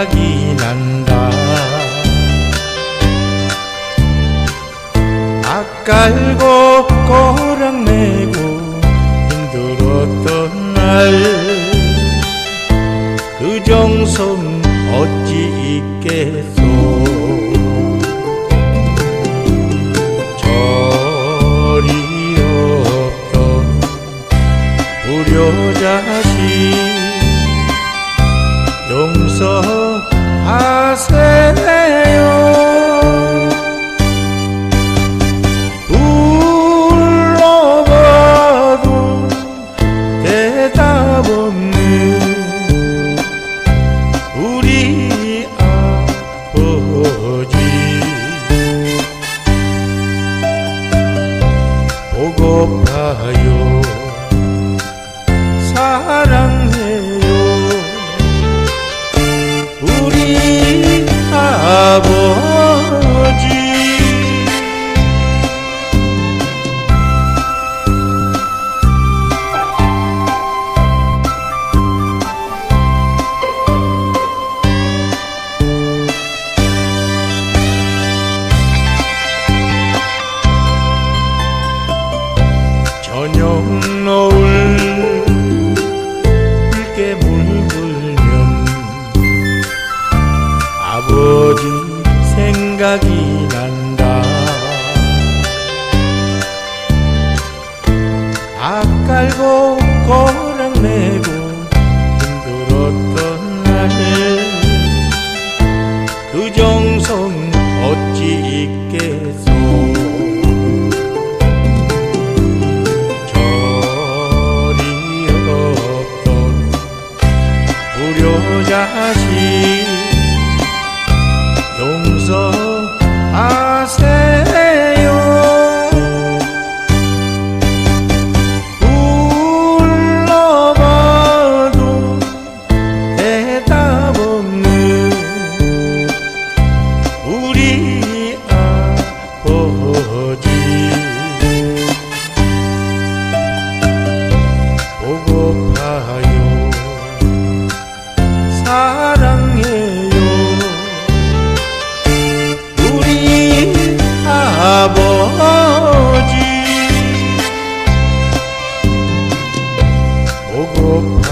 생각이 난다. 낯깔고 꼬랑내고 힘들었던 날. 그 정성 어찌 있겠소? 절이 없던 불효자식 보고파요 생각이 난다. 낯깔고 꼬랑내고 힘들었던 날그 정성 어찌 있겠소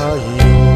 Senhor.